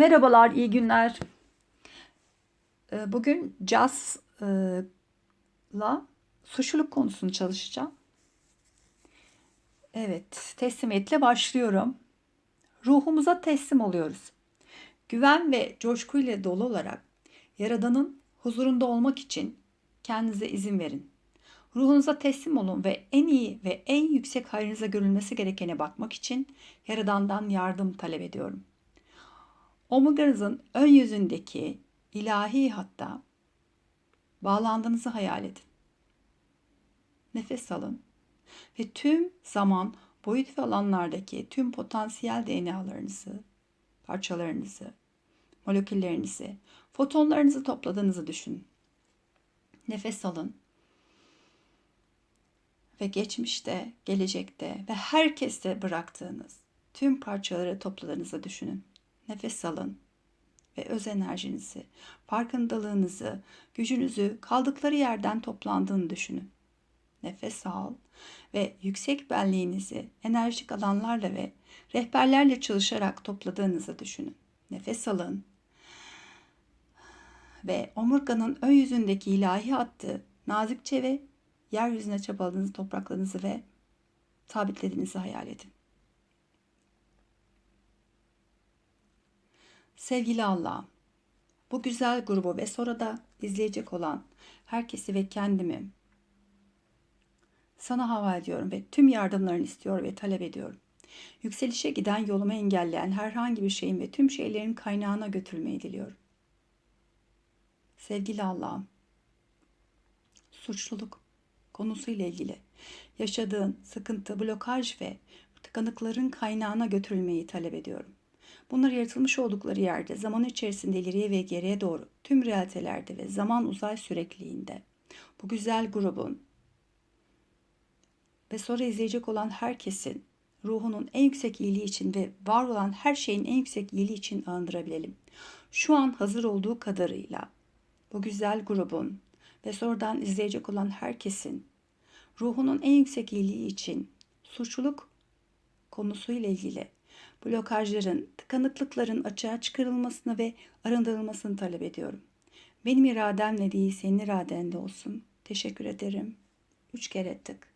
Merhabalar, iyi günler. Ee, Bugün cazla suçluluk konusunu çalışacağım. Evet, teslimiyetle başlıyorum. Ruhumuza teslim oluyoruz. Güven ve coşkuyla dolu olarak Yaradan'ın huzurunda olmak için kendinize izin verin. Ruhunuza teslim olun ve en iyi ve en yüksek hayrınıza görülmesi gerekene bakmak için Yaradan'dan yardım talep ediyorum. Omurganızın ön yüzündeki ilahi hatta bağlandığınızı hayal edin. Nefes alın ve tüm zaman, boyut ve alanlardaki tüm potansiyel DNA'larınızı, parçalarınızı, moleküllerinizi, fotonlarınızı topladığınızı düşünün. Nefes alın ve geçmişte, gelecekte ve herkeste bıraktığınız tüm parçaları topladığınızı düşünün. Nefes alın ve öz enerjinizi, farkındalığınızı, gücünüzü kaldıkları yerden toplandığını düşünün. Nefes al ve yüksek benliğinizi enerjik alanlarla ve rehberlerle çalışarak topladığınızı düşünün. Nefes alın ve omurganın ön yüzündeki ilahi hattı nazikçe ve yeryüzüne çabaladığınız topraklarınızı ve sabitlediğinizi hayal edin. Sevgili Allah'ım, bu güzel grubu ve sonra da izleyecek olan herkesi ve kendimi sana havale ediyorum ve tüm yardımlarını istiyor ve talep ediyorum. Yükselişe giden yolumu engelleyen herhangi bir şeyin ve tüm şeylerin kaynağına götürmeyi diliyorum. Sevgili Allah'ım, suçluluk konusuyla ilgili yaşadığın sıkıntı, blokaj ve tıkanıkların kaynağına götürülmeyi talep ediyorum. Bunlar yaratılmış oldukları yerde zaman içerisinde ileriye ve geriye doğru tüm realitelerde ve zaman uzay sürekliliğinde bu güzel grubun ve sonra izleyecek olan herkesin ruhunun en yüksek iyiliği için ve var olan her şeyin en yüksek iyiliği için andırabilelim. Şu an hazır olduğu kadarıyla bu güzel grubun ve sonradan izleyecek olan herkesin ruhunun en yüksek iyiliği için suçluluk konusuyla ilgili blokajların, tıkanıklıkların açığa çıkarılmasını ve arındırılmasını talep ediyorum. Benim irademle değil senin iradende olsun. Teşekkür ederim. Üç kere tık.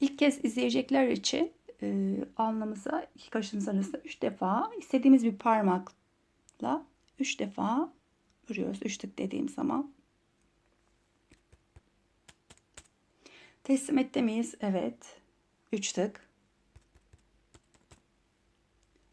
İlk kez izleyecekler için e, alnımıza iki kaşımız arasında üç defa istediğimiz bir parmakla üç defa vuruyoruz. Üç tık dediğim zaman. Teslim miyiz? Evet. Üç tık.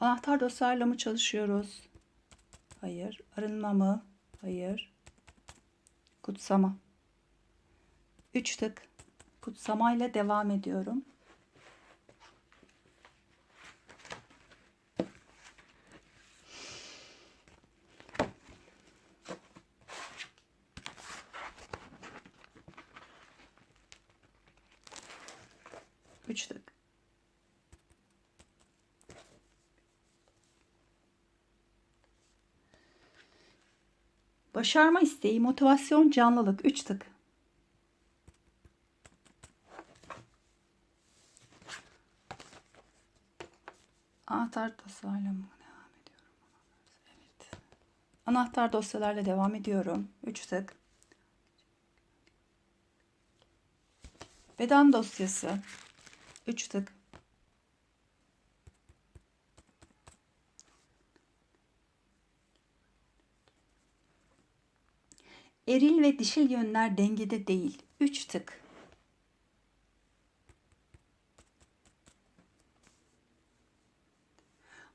Anahtar dosyalarla mı çalışıyoruz? Hayır. Arınma mı? Hayır. Kutsama. Üç tık. Kutsamayla devam ediyorum. Üç tık. Başarma isteği, motivasyon, canlılık. Üç tık. Anahtar dosyalarla mı devam ediyorum? Evet. Anahtar dosyalarla devam ediyorum. Üç tık. Beden dosyası. Üç tık. Eril ve dişil yönler dengede değil. Üç tık.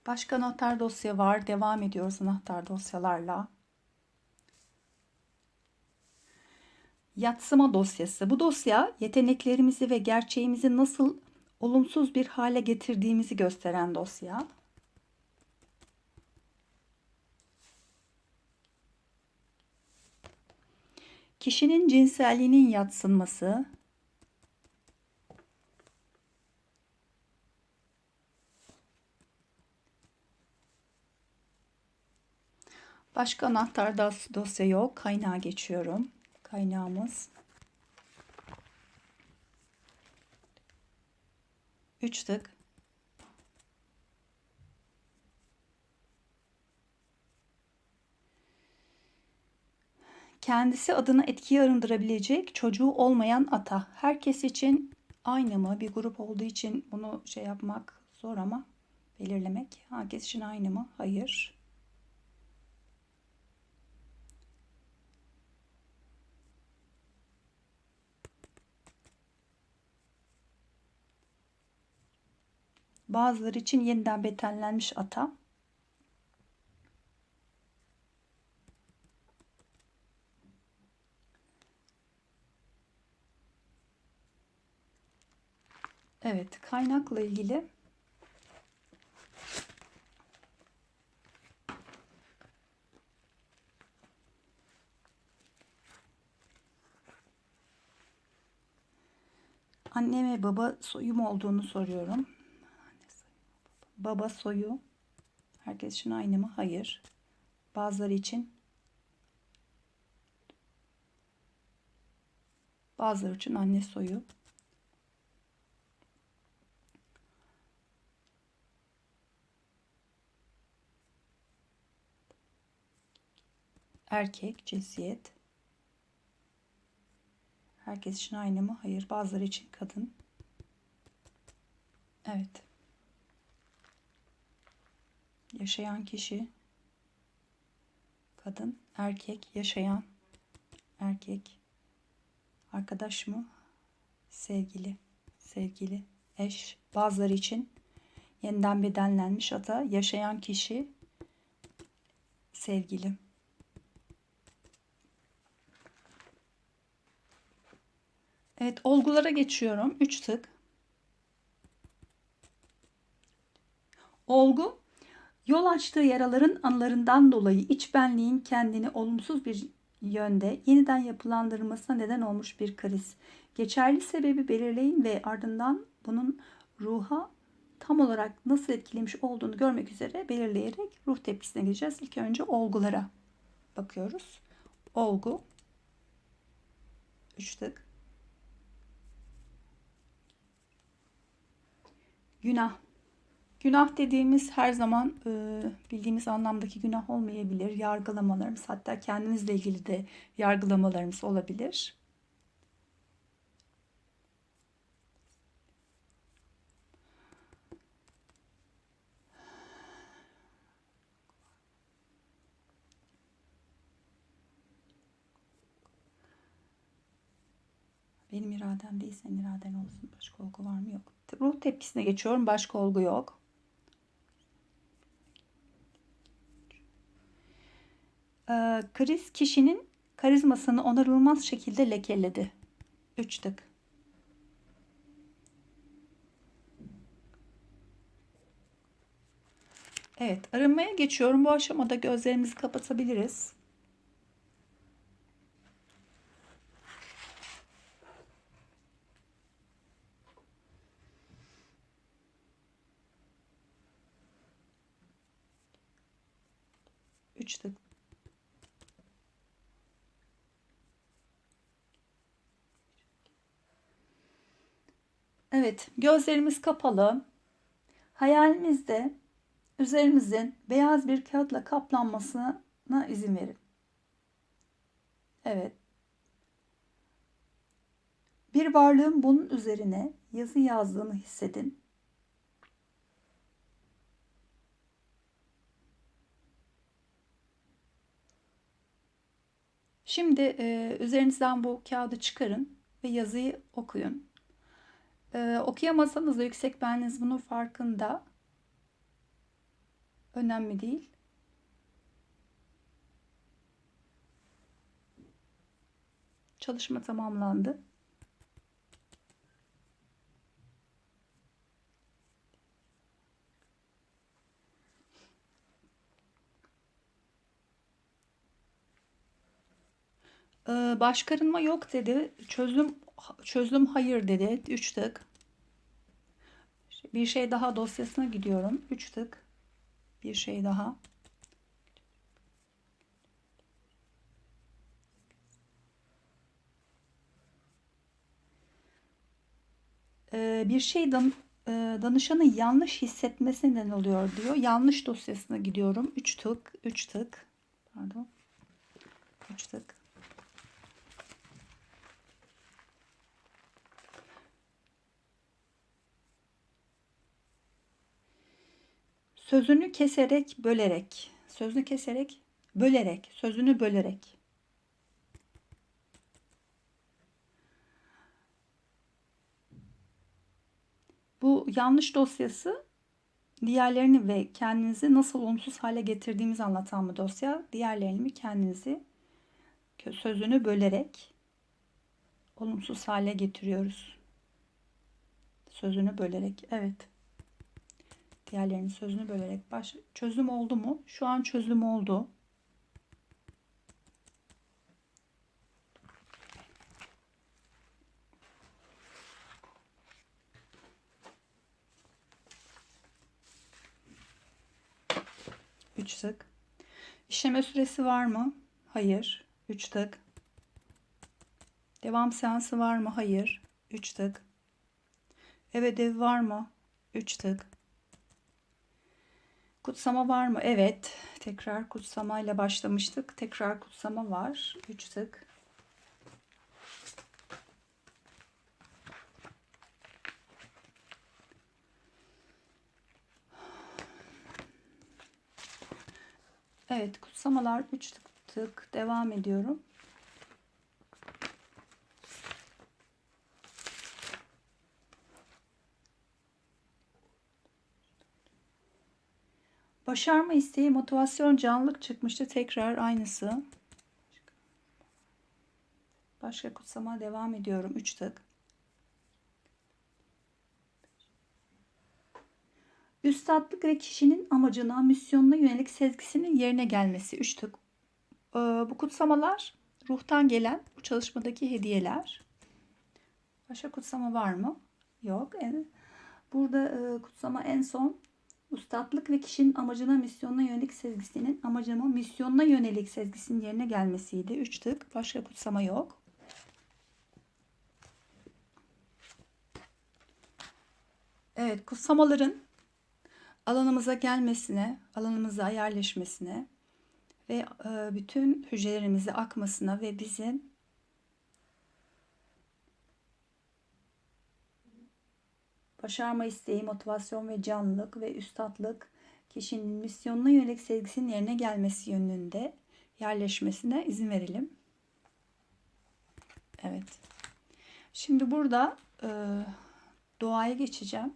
Başka anahtar dosya var. Devam ediyoruz anahtar dosyalarla. Yatsıma dosyası. Bu dosya yeteneklerimizi ve gerçeğimizi nasıl olumsuz bir hale getirdiğimizi gösteren dosya. Kişinin cinselliğinin yatsınması, Başka anahtar dosya yok. Kaynağa geçiyorum. Kaynağımız. 3 tık. Kendisi adına etkiyi arındırabilecek çocuğu olmayan ata. Herkes için aynı mı? Bir grup olduğu için bunu şey yapmak zor ama belirlemek. Herkes için aynı mı? Hayır. Bazıları için yeniden betenlenmiş ata. Evet, kaynakla ilgili anne ve baba soyum olduğunu soruyorum. Baba soyu herkes için aynı mı? Hayır. Bazıları için bazıları için anne soyu. Erkek, cinsiyet. Herkes için aynı mı? Hayır. Bazıları için kadın. Evet. Yaşayan kişi kadın, erkek, yaşayan erkek. Arkadaş mı? Sevgili, sevgili, eş. Bazıları için yeniden bedenlenmiş ata, yaşayan kişi sevgili. Evet, olgulara geçiyorum. 3 tık. Olgu, yol açtığı yaraların anılarından dolayı iç benliğin kendini olumsuz bir yönde yeniden yapılandırmasına neden olmuş bir kriz. Geçerli sebebi belirleyin ve ardından bunun ruha tam olarak nasıl etkilemiş olduğunu görmek üzere belirleyerek ruh tepkisine gideceğiz. İlk önce olgulara bakıyoruz. Olgu 3 tık. Günah. Günah dediğimiz her zaman e, bildiğimiz anlamdaki günah olmayabilir. Yargılamalarımız hatta kendimizle ilgili de yargılamalarımız olabilir. Benim iradem değil senin iraden olsun. Başka olgu var mı? Yok. Ruh tepkisine geçiyorum. Başka olgu yok. Ee, kriz kişinin karizmasını onarılmaz şekilde lekeledi. Üç tık. Evet, arınmaya geçiyorum. Bu aşamada gözlerimizi kapatabiliriz. Üç tık. Evet, gözlerimiz kapalı. Hayalimizde üzerimizin beyaz bir kağıtla kaplanmasına izin verin. Evet. Bir varlığın bunun üzerine yazı yazdığını hissedin. Şimdi e, üzerinizden bu kağıdı çıkarın ve yazıyı okuyun. E, okuyamasanız da yüksek benliğiniz bunun farkında. Önemli değil. Çalışma tamamlandı. Başkarınma yok dedi. Çözüm çözüm hayır dedi. 3 tık. Bir şey daha dosyasına gidiyorum. 3 tık. Bir şey daha. Ee, bir şey dan, e, danışanın yanlış hissetmesi neden oluyor diyor. Yanlış dosyasına gidiyorum. 3 tık, 3 tık. Pardon. 3 tık. Sözünü keserek, bölerek. Sözünü keserek, bölerek. Sözünü bölerek. Bu yanlış dosyası diğerlerini ve kendinizi nasıl olumsuz hale getirdiğimizi anlatan bir dosya. Diğerlerini kendinizi sözünü bölerek olumsuz hale getiriyoruz. Sözünü bölerek. Evet. Diğerlerinin sözünü bölerek baş çözüm oldu mu? Şu an çözüm oldu. Üç tık. İşleme süresi var mı? Hayır. Üç tık. Devam seansı var mı? Hayır. Üç tık. Ev ödevi var mı? Üç tık. Kutsama var mı? Evet. Tekrar kutsamayla başlamıştık. Tekrar kutsama var. Üç tık. Evet, kutsamalar 3 tık tık devam ediyorum. Başarma isteği, motivasyon, canlılık çıkmıştı. Tekrar aynısı. Başka kutsama devam ediyorum. 3 tık. Üstadlık ve kişinin amacına, misyonuna yönelik sezgisinin yerine gelmesi. 3 tık. Ee, bu kutsamalar ruhtan gelen bu çalışmadaki hediyeler. Başka kutsama var mı? Yok. Burada e, kutsama en son Üstadlık ve kişinin amacına, misyonuna yönelik sezgisinin amacına, misyonuna yönelik sezgisinin yerine gelmesiydi. Üç tık. Başka kutsama yok. Evet, kutsamaların alanımıza gelmesine, alanımıza yerleşmesine ve e, bütün hücrelerimize akmasına ve bizim başarma isteği, motivasyon ve canlılık ve üstadlık kişinin misyonuna yönelik sevgisinin yerine gelmesi yönünde yerleşmesine izin verelim. Evet. Şimdi burada e, duaya geçeceğim.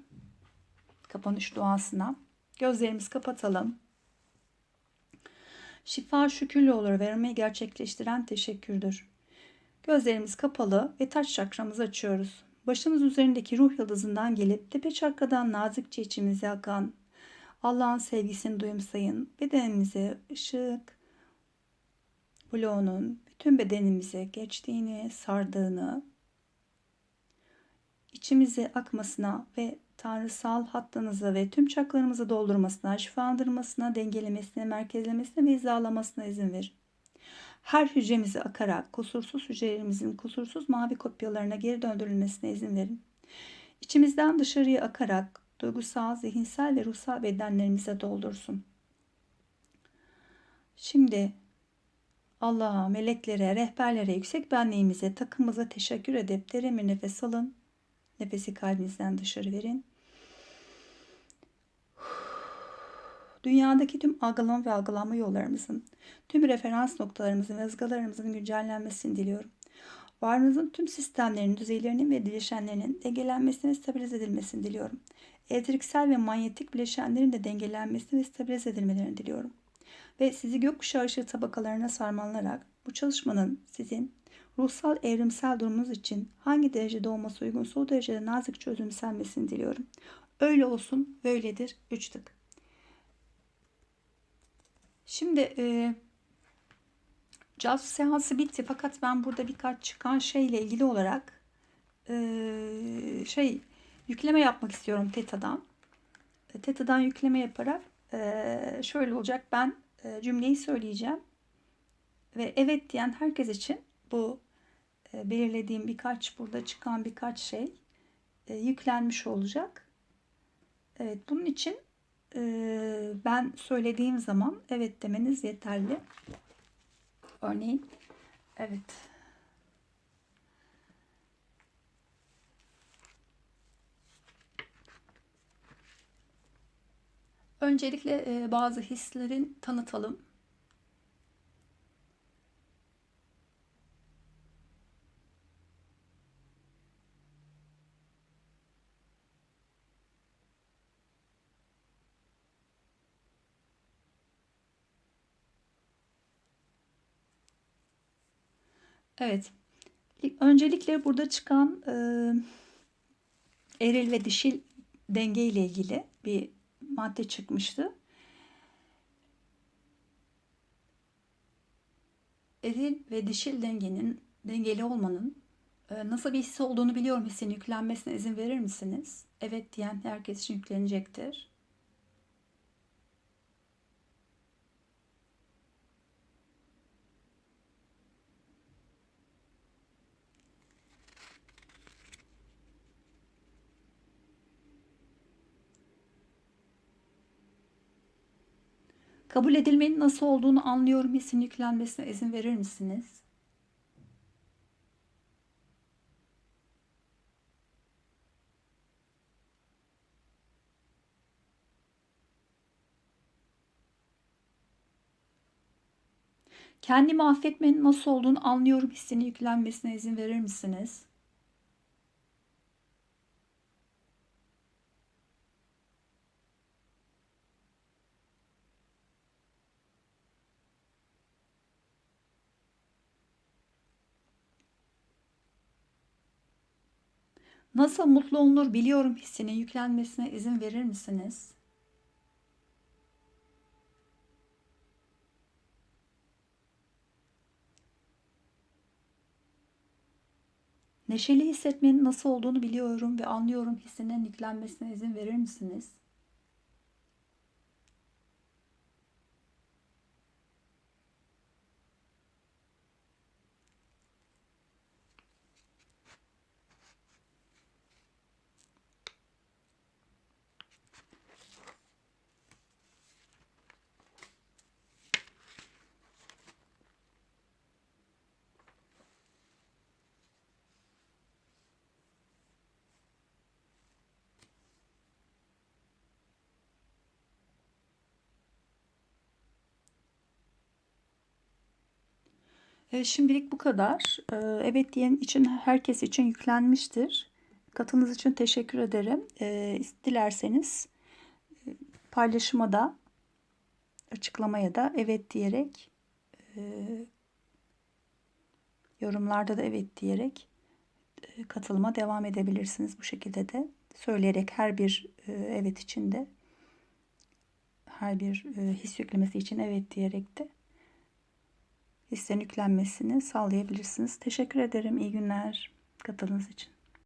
Kapanış duasına. Gözlerimizi kapatalım. Şifa şükürlü olur vermeyi gerçekleştiren teşekkürdür. Gözlerimiz kapalı ve taç çakramızı açıyoruz. Başımız üzerindeki ruh yıldızından gelip tepe çakradan nazikçe içimize akan Allah'ın sevgisini duyumsayın. Bedenimize ışık bloğunun bütün bedenimize geçtiğini, sardığını, içimize akmasına ve tanrısal hattınızı ve tüm çaklarımızı doldurmasına, şifalandırmasına, dengelemesine, merkezlemesine ve hizalamasına izin verin. Her hücremizi akarak kusursuz hücrelerimizin kusursuz mavi kopyalarına geri döndürülmesine izin verin. İçimizden dışarıya akarak duygusal, zihinsel ve ruhsal bedenlerimize doldursun. Şimdi Allah'a, meleklere, rehberlere, yüksek benliğimize, takımımıza teşekkür edip derin bir nefes alın. Nefesi kalbinizden dışarı verin. Dünyadaki tüm algılama ve algılanma yollarımızın, tüm referans noktalarımızın ve ızgalarımızın güncellenmesini diliyorum. Varlığınızın tüm sistemlerinin, düzeylerinin ve bileşenlerinin dengelenmesini ve stabilize edilmesini diliyorum. Elektriksel ve manyetik bileşenlerin de dengelenmesini ve stabilize edilmelerini diliyorum. Ve sizi gökkuşağı ışığı tabakalarına sarmalarak bu çalışmanın sizin ruhsal evrimsel durumunuz için hangi derecede olması uygunsa o derecede nazik çözümselmesini diliyorum. Öyle olsun, böyledir. Üç tık. Şimdi e, caz seansı bitti fakat ben burada birkaç çıkan şeyle ilgili olarak e, şey yükleme yapmak istiyorum Teta'dan. E, Teta'dan yükleme yaparak e, şöyle olacak ben e, cümleyi söyleyeceğim ve evet diyen herkes için bu e, belirlediğim birkaç burada çıkan birkaç şey e, yüklenmiş olacak. Evet bunun için ben söylediğim zaman evet demeniz yeterli. Örneğin evet Öncelikle e, bazı hislerin tanıtalım. Evet. Öncelikle burada çıkan e, eril ve dişil denge ile ilgili bir madde çıkmıştı. Eril ve dişil dengenin dengeli olmanın e, nasıl bir his olduğunu biliyorum hissin yüklenmesine izin verir misiniz? Evet diyen herkes için yüklenecektir. Kabul edilmenin nasıl olduğunu anlıyorum hissin yüklenmesine izin verir misiniz? Kendimi affetmenin nasıl olduğunu anlıyorum hissini yüklenmesine izin verir misiniz? Nasıl mutlu olunur biliyorum hissinin yüklenmesine izin verir misiniz? Neşeli hissetmenin nasıl olduğunu biliyorum ve anlıyorum hissinin yüklenmesine izin verir misiniz? E, şimdilik bu kadar. E, evet diyen için herkes için yüklenmiştir. Katılımınız için teşekkür ederim. E, dilerseniz paylaşıma da açıklamaya da evet diyerek yorumlarda da evet diyerek katılıma devam edebilirsiniz. Bu şekilde de söyleyerek her bir e, evet içinde her bir his yüklemesi için evet diyerek de hislerin yüklenmesini sağlayabilirsiniz. Teşekkür ederim. İyi günler katıldığınız için.